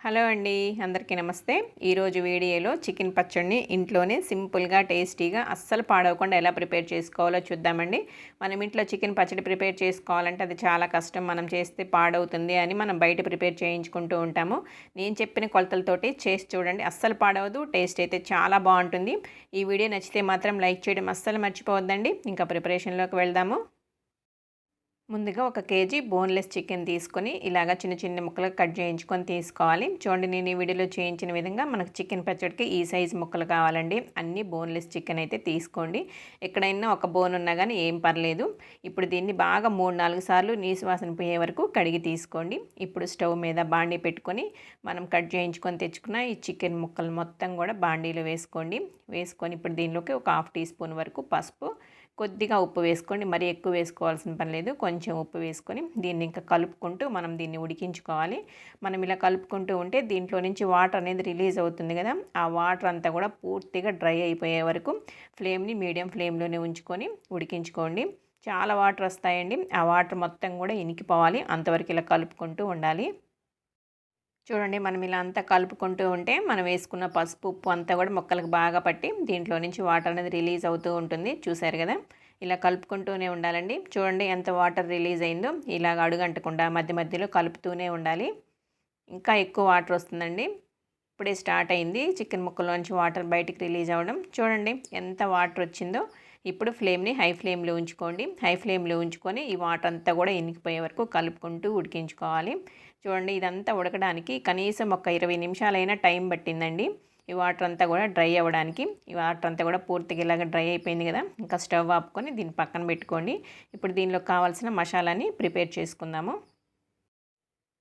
Hello అండి అందరికీ నమస్తే. ఈరోజు వీడియోలో చికెన్ పచ్చడిని ఇంట్లోనే సింపుల్గా టేస్టీగా అస్సలు పాడవకుండా ఎలా ప్రిపేర్ చేసుకోవాలో చూద్దామండి. మనం ఇంట్లో చికెన్ పచ్చడి ప్రిపేర్ చేసుకోవాలంటే అది చాలా కష్టం. మనం చేస్తే పాడవుతుంది అని మనం బయట ప్రిపేర్ చేయించుకుంటూ ఉంటాము. నేను చెప్పిన కొలతలతోటి చేసి చూడండి. అస్సలు పాడవదు టేస్ట్ అయితే చాలా బాగుంటుంది. ఈ వీడియో నచ్చితే మాత్రం లైక్ చేయడం అస్సలు మర్చిపోవద్దండి. ఇంకా ప్రిపరేషన్లోకి వెళ్దాము. ముందుగా ఒక కేజీ బోన్లెస్ చికెన్ తీసుకొని ఇలాగ చిన్న చిన్న ముక్కలు కట్ చేయించుకొని తీసుకోవాలి. చూడండి నేను ఈ వీడియోలో చేయించిన విధంగా మనకు చికెన్ పచ్చడికి ఈ సైజు ముక్కలు కావాలండి. అన్ని బోన్లెస్ చికెన్ అయితే తీసుకోండి. ఎక్కడైనా ఒక బోన్ ఉన్నా కానీ ఏం పర్లేదు. ఇప్పుడు దీన్ని బాగా మూడు నాలుగు సార్లు నీసు వాసన పోయే వరకు కడిగి తీసుకోండి. ఇప్పుడు స్టవ్ మీద బాండీ పెట్టుకొని మనం కట్ చేయించుకొని తెచ్చుకున్న ఈ చికెన్ ముక్కలు మొత్తం కూడా బాండీలో వేసుకోండి. వేసుకొని ఇప్పుడు దీనిలోకి ఒక హాఫ్ టీ స్పూన్ వరకు పసుపు కొద్దిగా ఉప్పు వేసుకోండి. మరి ఎక్కువ వేసుకోవాల్సిన పని లేదు. కొంచెం ఉప్పు వేసుకొని దీన్ని ఇంకా కలుపుకుంటూ మనం దీన్ని ఉడికించుకోవాలి. మనం ఇలా కలుపుకుంటూ ఉంటే దీంట్లో నుంచి వాటర్ అనేది రిలీజ్ అవుతుంది కదా. ఆ వాటర్ అంతా కూడా పూర్తిగా డ్రై అయిపోయే వరకు ఫ్లేమ్ని మీడియం ఫ్లేమ్లోనే ఉంచుకొని ఉడికించుకోండి. చాలా వాటర్ వస్తాయండి. ఆ వాటర్ మొత్తం కూడా ఇనికిపోవాలి. అంతవరకు ఇలా కలుపుకుంటూ ఉండాలి. చూడండి మనం ఇలా అంతా కలుపుకుంటూ ఉంటే మనం వేసుకున్న పసుపు ఉప్పు అంతా కూడా మొక్కలకు బాగా పట్టి దీంట్లో నుంచి వాటర్ అనేది రిలీజ్ అవుతూ ఉంటుంది. చూసారు కదా? ఇలా కలుపుకుంటూనే ఉండాలండి. చూడండి ఎంత వాటర్ రిలీజ్ అయిందో. ఇలాగ అడుగంటకుండా మధ్య మధ్యలో కలుపుతూనే ఉండాలి. ఇంకా ఎక్కువ వాటర్ వస్తుందండి. ఇప్పుడే స్టార్ట్ అయింది. చికెన్ ముక్కలోంచి వాటర్ బయటికి రిలీజ్ అవ్వడం. చూడండి ఎంత వాటర్ వచ్చిందో. ఇప్పుడు ఫ్లేమ్ని హై ఫ్లేమ్లో ఉంచుకోండి. హై ఫ్లేమ్లో ఉంచుకొని ఈ వాటర్ అంతా కూడా ఇనికిపోయే వరకు కలుపుకుంటూ ఉడికించుకోవాలి. చూడండి ఇదంతా ఉడకడానికి కనీసం ఒక ఇరవై నిమిషాలైనా టైం పట్టిందండి. ఈ వాటర్ అంతా కూడా డ్రై అవ్వడానికి. ఈ వాటర్ అంతా కూడా పూర్తిగా ఇలాగ డ్రై అయిపోయింది కదా. ఇంకా స్టవ్ ఆపుకొని దీన్ని పక్కన పెట్టుకోండి. ఇప్పుడు దీనిలో కావాల్సిన మసాలాని ప్రిపేర్ చేసుకుందాము.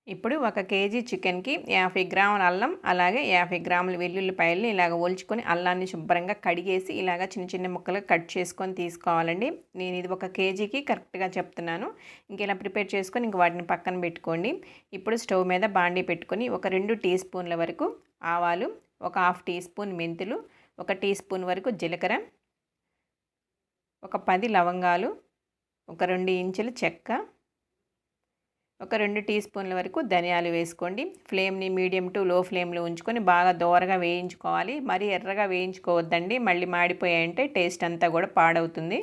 ఇప్పుడు ఒక కేజీ చికెన్కి యాభై గ్రాముల అల్లం అలాగే యాభై గ్రాముల వెల్లుల్లిపాయల్ని ఇలాగ ఒలుచుకొని అల్లాన్ని శుభ్రంగా కడిగేసి ఇలాగ చిన్న చిన్న ముక్కలు కట్ చేసుకొని తీసుకోవాలండి. నేను ఇది ఒక కేజీకి కరెక్ట్గా చెప్తున్నాను. ఇంక ఇలా ప్రిపేర్ చేసుకొని ఇంక వాటిని పక్కన పెట్టుకోండి. ఇప్పుడు స్టవ్ మీద బాండీ పెట్టుకొని ఒక రెండు టీ స్పూన్ల వరకు ఆవాలు ఒక హాఫ్ టీ స్పూన్ మెంతులు ఒక టీ స్పూన్ వరకు జీలకర్ర ఒక పది లవంగాలు ఒక రెండు ఇంచుల చెక్క ఒక రెండు టీ స్పూన్ల వరకు ధనియాలు వేసుకోండి. ఫ్లేమ్ని మీడియం టు లో ఫ్లేమ్లో ఉంచుకొని బాగా దోరగా వేయించుకోవాలి. మరీ ఎర్రగా వేయించుకోవద్దండి. మళ్ళీ మాడిపోయాయంటే టేస్ట్ అంతా కూడా పాడవుతుంది.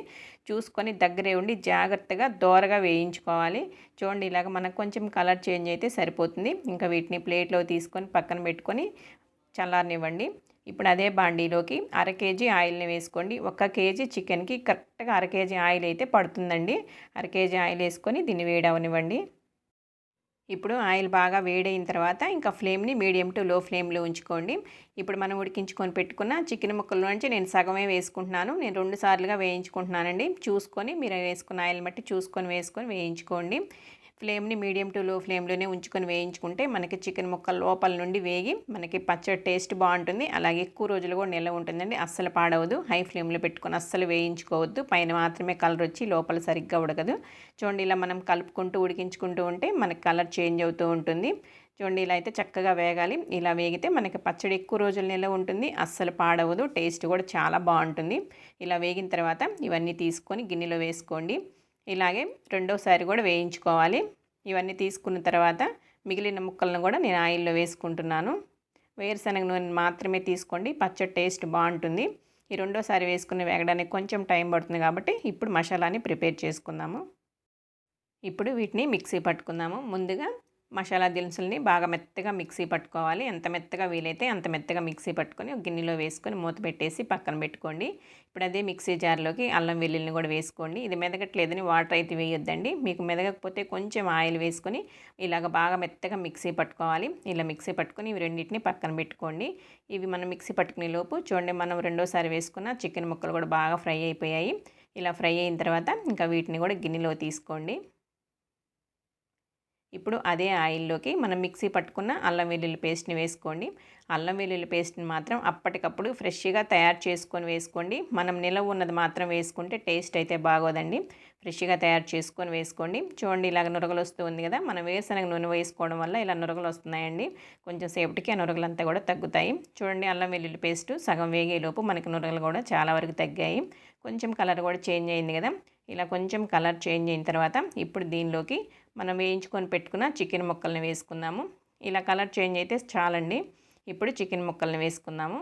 చూసుకొని దగ్గరే ఉండి జాగ్రత్తగా దోరగా వేయించుకోవాలి. చూడండి ఇలాగ మనకు కొంచెం కలర్ చేంజ్ అయితే సరిపోతుంది. ఇంకా వీటిని ప్లేట్లో తీసుకొని పక్కన పెట్టుకొని చల్లారనివ్వండి. ఇప్పుడు అదే బాండీలోకి అర కేజీ ఆయిల్ని వేసుకోండి. ఒక కేజీ చికెన్కి కరెక్ట్గా అర కేజీ ఆయిల్ అయితే పడుతుందండి. అర కేజీ ఆయిల్ వేసుకొని దీన్ని వేడవనివ్వండి. ఇప్పుడు ఆయిల్ బాగా వేడైన తర్వాత ఇంకా ఫ్లేమ్ని మీడియం టు లో ఫ్లేమ్లో ఉంచుకోండి. ఇప్పుడు మనం ఉడికించుకొని పెట్టుకున్న చికెన్ ముక్కల నుంచి నేను సగమే వేసుకుంటున్నాను. నేను రెండు సార్లుగా వేయించుకుంటున్నానండి. చూసుకొని మీరు వేసుకున్న ఆయిల్ బట్టి చూసుకొని వేసుకొని వేయించుకోండి. ఫ్లేమ్ని మీడియం టు లో ఫ్లేమ్లోనే ఉంచుకొని వేయించుకుంటే మనకి చికెన్ ముక్కలు లోపల నుండి వేగి మనకి పచ్చడి టేస్ట్ బాగుంటుంది. అలాగే ఎక్కువ రోజులు కూడా నిల్వ ఉంటుందండి. అస్సలు పాడవదు. హై ఫ్లేమ్లో పెట్టుకొని అస్సలు వేయించుకోవద్దు. పైన మాత్రమే కలర్ వచ్చి లోపల సరిగ్గా ఉడకదు. చూడండి ఇలా మనం కలుపుకుంటూ ఉడికించుకుంటూ ఉంటే మనకి కలర్ చేంజ్ అవుతూ ఉంటుంది. చూడండి ఇలా అయితే చక్కగా వేగాలి. ఇలా వేగితే మనకి పచ్చడి ఎక్కువ రోజులు నిల్వ ఉంటుంది. అస్సలు పాడవదు. టేస్ట్ కూడా చాలా బాగుంటుంది. ఇలా వేగిన తర్వాత ఇవన్నీ తీసుకొని గిన్నెలో వేసుకోండి. ఇలాగే రెండోసారి కూడా వేయించుకోవాలి. ఇవన్నీ తీసుకున్న తర్వాత మిగిలిన ముక్కలను కూడా నేను ఆయిల్లో వేసుకుంటున్నాను. వేరుశనగ నూనె మాత్రమే తీసుకోండి. పచ్చడి టేస్ట్ బాగుంటుంది. ఈ రెండోసారి వేసుకుని వేగడానికి కొంచెం టైం పడుతుంది కాబట్టి ఇప్పుడు మసాలాని ప్రిపేర్ చేసుకుందాము. ఇప్పుడు వీటిని మిక్సీ పట్టుకుందాము. ముందుగా మసాలా దినుసుల్ని బాగా మెత్తగా మిక్సీ పట్టుకోవాలి. ఎంత మెత్తగా వీలైతే అంత మెత్తగా మిక్సీ పట్టుకొని ఒక గిన్నెలో వేసుకొని మూత పెట్టేసి పక్కన పెట్టుకోండి. ఇప్పుడు అదే మిక్సీ జార్లోకి అల్లం వెల్లుల్ని కూడా వేసుకోండి. ఇది మెదగట్లేదని వాటర్ అయితే వేయొద్దండి. మీకు మెదగకపోతే కొంచెం ఆయిల్ వేసుకొని ఇలాగ బాగా మెత్తగా మిక్సీ పట్టుకోవాలి. ఇలా మిక్సీ పట్టుకొని ఇవి రెండింటిని పక్కన పెట్టుకోండి. ఇవి మనం మిక్సీ పట్టుకునే లోపు చూడండి మనం రెండోసారి వేసుకున్న చికెన్ ముక్కలు కూడా బాగా ఫ్రై అయిపోయాయి. ఇలా ఫ్రై అయిన తర్వాత ఇంకా వీటిని కూడా గిన్నెలో తీసుకోండి. ఇప్పుడు అదే ఆయిల్లోకి మనం మిక్సీ పట్టుకున్న అల్లం వెల్లుల్లి పేస్ట్ని వేసుకోండి. అల్లం వెల్లుల్లి పేస్ట్ని మాత్రం అప్పటికప్పుడు ఫ్రెష్గా తయారు చేసుకొని వేసుకోండి. మనం నిలవ ఉన్నది మాత్రం వేసుకుంటే టేస్ట్ అయితే బాగోదండి. ఫ్రెష్గా తయారు చేసుకొని వేసుకోండి. చూడండి ఇలాగ నురగలు వస్తూ ఉంది కదా మనం వేరుశనగ నూనె వేసుకోవడం వల్ల ఇలా నురగలు వస్తున్నాయండి. కొంచెం సేపటికి ఆ నురగలంతా కూడా తగ్గుతాయి. చూడండి అల్లం వెల్లుల్లి పేస్ట్ సగం వేగేలోపు మనకి నురగలు కూడా చాలా వరకు తగ్గాయి. కొంచెం కలర్ కూడా చేంజ్ అయింది కదా ఇలా కొంచెం కలర్ చేంజ్ అయిన తర్వాత ఇప్పుడు దీనిలోకి మనం వేయించుకొని పెట్టుకున్న చికెన్ ముక్కల్ని వేసుకుందాము. ఇలా కలర్ చేంజ్ అయితే చాలండి. ఇప్పుడు చికెన్ ముక్కల్ని వేసుకుందాము.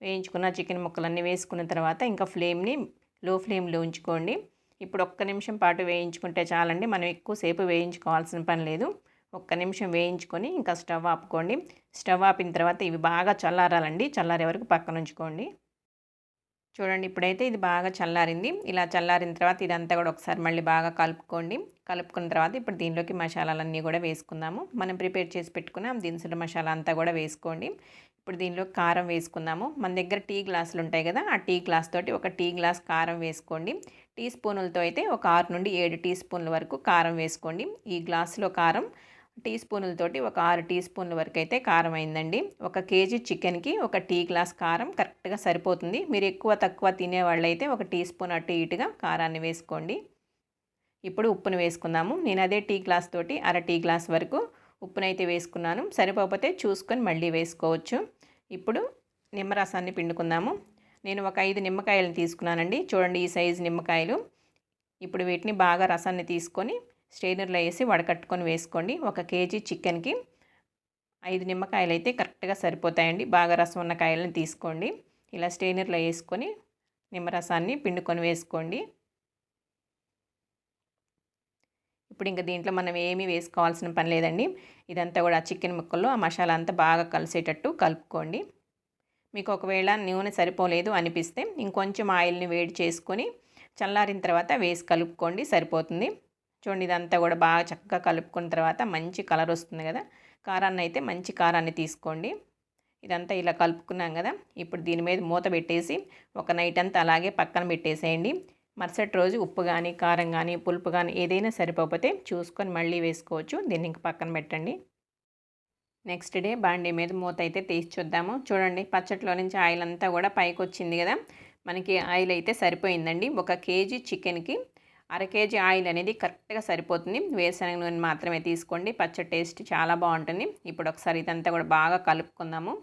వేయించుకున్న చికెన్ ముక్కలన్నీ వేసుకున్న తర్వాత ఇంకా ఫ్లేమ్ని లో ఫ్లేమ్లో ఉంచుకోండి. ఇప్పుడు ఒక్క నిమిషం పాటు వేయించుకుంటే చాలండి. మనం ఎక్కువసేపు వేయించుకోవాల్సిన పని లేదు. ఒక్క నిమిషం వేయించుకొని ఇంకా స్టవ్ ఆపుకోండి. స్టవ్ ఆపిన తర్వాత ఇవి బాగా చల్లారాలండి. చల్లారే వరకు పక్కన ఉంచుకోండి. చూడండి ఇప్పుడైతే ఇది బాగా చల్లారింది. ఇలా చల్లారిన తర్వాత ఇదంతా కూడా ఒకసారి మళ్ళీ బాగా కలుపుకోండి. కలుపుకున్న తర్వాత ఇప్పుడు దీనిలోకి మసాలాలన్నీ కూడా వేసుకుందాము. మనం ప్రిపేర్ చేసి పెట్టుకున్న దినుసుల మసాలా అంతా కూడా వేసుకోండి. ఇప్పుడు దీనిలో కారం వేసుకుందాము. మన దగ్గర టీ గ్లాసులు ఉంటాయి కదా ఆ టీ గ్లాస్ తోటి ఒక టీ గ్లాస్ కారం వేసుకోండి. టీ స్పూనులతో అయితే ఒక ఆరు నుండి ఏడు టీ స్పూన్ల వరకు కారం వేసుకోండి. ఈ గ్లాసులో కారం టీ స్పూన్లతోటి ఒక ఆరు టీ స్పూన్ల వరకు అయితే కారం అయిందండి. ఒక కేజీ చికెన్కి ఒక టీ గ్లాస్ కారం కరెక్ట్గా సరిపోతుంది. మీరు ఎక్కువ తక్కువ తినేవాళ్ళైతే ఒక టీ స్పూన్ అటు ఇటుగా కారాన్ని వేసుకోండి. ఇప్పుడు ఉప్పును వేసుకుందాము. నేను అదే టీ గ్లాస్ తోటి అర టీ గ్లాస్ వరకు ఉప్పునైతే వేసుకున్నాను. సరిపోతే చూసుకొని మళ్ళీ వేసుకోవచ్చు. ఇప్పుడు నిమ్మరసాన్ని పిండుకుందాము. నేను ఒక ఐదు నిమ్మకాయలను తీసుకున్నానండి. చూడండి ఈ సైజు నిమ్మకాయలు. ఇప్పుడు వీటిని బాగా రసాన్ని తీసుకొని స్ట్రైనర్లో వేసి వడకట్టుకొని వేసుకోండి. ఒక కేజీ చికెన్కి ఐదు నిమ్మకాయలు అయితే కరెక్ట్గా సరిపోతాయండి. బాగా రసం ఉన్న కాయలను తీసుకోండి. ఇలా స్ట్రైనర్లో వేసుకొని నిమ్మరసాన్ని పిండుకొని వేసుకోండి. ఇప్పుడు ఇంకా దీంట్లో మనం ఏమీ వేసుకోవాల్సిన పని లేదండి. ఇదంతా కూడా చికెన్ ముక్కల్లో ఆ మసాలా అంతా బాగా కలిసేటట్టు కలుపుకోండి. మీకు ఒకవేళ నూనె సరిపోలేదు అనిపిస్తే ఇంకొంచెం ఆయిల్ని వేడి చేసుకొని చల్లారిన తర్వాత వేసి కలుపుకోండి. సరిపోతుంది. చూడండి ఇదంతా కూడా బాగా చక్కగా కలుపుకున్న తర్వాత మంచి కలర్ వస్తుంది కదా? కారాన్ని అయితే మంచి కారాన్ని తీసుకోండి. ఇదంతా ఇలా కలుపుకున్నాం కదా? ఇప్పుడు దీని మీద మూత పెట్టేసి ఒక నైట్ అంతా అలాగే పక్కన పెట్టేసేయండి. మరుసటి రోజు ఉప్పు కానీ కారం కానీ పులుపు కానీ ఏదైనా సరిపోతే చూసుకొని మళ్ళీ వేసుకోవచ్చు. దీన్ని ఇంక పక్కన పెట్టండి. నెక్స్ట్ డే బాండీ మీద మూత అయితే తీసి చూద్దాము. చూడండి పచ్చట్లో నుంచి ఆయిల్ అంతా కూడా పైకి వచ్చింది కదా? మనకి ఆయిల్ అయితే సరిపోయిందండి. ఒక కేజీ చికెన్కి అర కేజీ ఆయిల్ అనేది కరెక్ట్గా సరిపోతుంది. వేరుశనగ నూనె మాత్రమే తీసుకోండి. పచ్చడి టేస్ట్ చాలా బాగుంటుంది. ఇప్పుడు ఒకసారి ఇదంతా కూడా బాగా కలుపుకుందాము.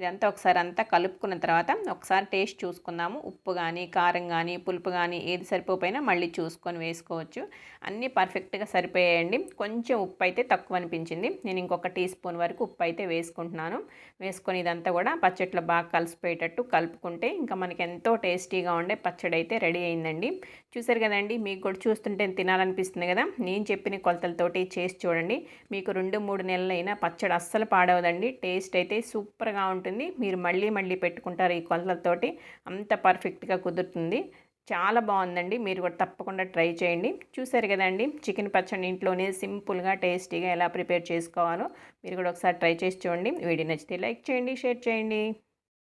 ఇదంతా ఒకసారి అంతా కలుపుకున్న తర్వాత ఒకసారి టేస్ట్ చూసుకుందాము. ఉప్పు కానీ కారం కానీ పులుపు కానీ ఏది సరిపోయినా మళ్ళీ చూసుకొని వేసుకోవచ్చు. అన్నీ పర్ఫెక్ట్గా సరిపోయాయండి. కొంచెం ఉప్పు అయితే తక్కువ అనిపించింది. నేను ఇంకొక టీ స్పూన్ వరకు ఉప్పు అయితే వేసుకుంటున్నాను. వేసుకొని ఇదంతా కూడా పచ్చట్లో బాగా కలిసిపోయేటట్టు కలుపుకుంటే ఇంకా మనకి ఎంతో టేస్టీగా ఉండే పచ్చడి అయితే రెడీ అయిందండి. చూసారు కదండి మీకు కూడా చూస్తుంటే తినాలనిపిస్తుంది కదా. నేను చెప్పిన కొలతలతోటి చేసి చూడండి. మీకు రెండు మూడు నెలలైనా పచ్చడి అస్సలు పాడవదండి. టేస్ట్ అయితే సూపర్గా ఉంటుంది. ఉంటుంది. మీరు మళ్ళీ మళ్ళీ పెట్టుకుంటారు ఈ కొలతలతోటి. అంత పర్ఫెక్ట్గా కుదురుతుంది. చాలా బాగుందండి. మీరు కూడా తప్పకుండా ట్రై చేయండి. చూసారు కదండి చికెన్ పచ్చడి ఇంట్లోనే సింపుల్గా టేస్టీగా ఎలా ప్రిపేర్ చేసుకోవాలో మీరు కూడా ఒకసారి ట్రై చేసి చూడండి. వీడియో నచ్చితే లైక్ చేయండి షేర్ చేయండి.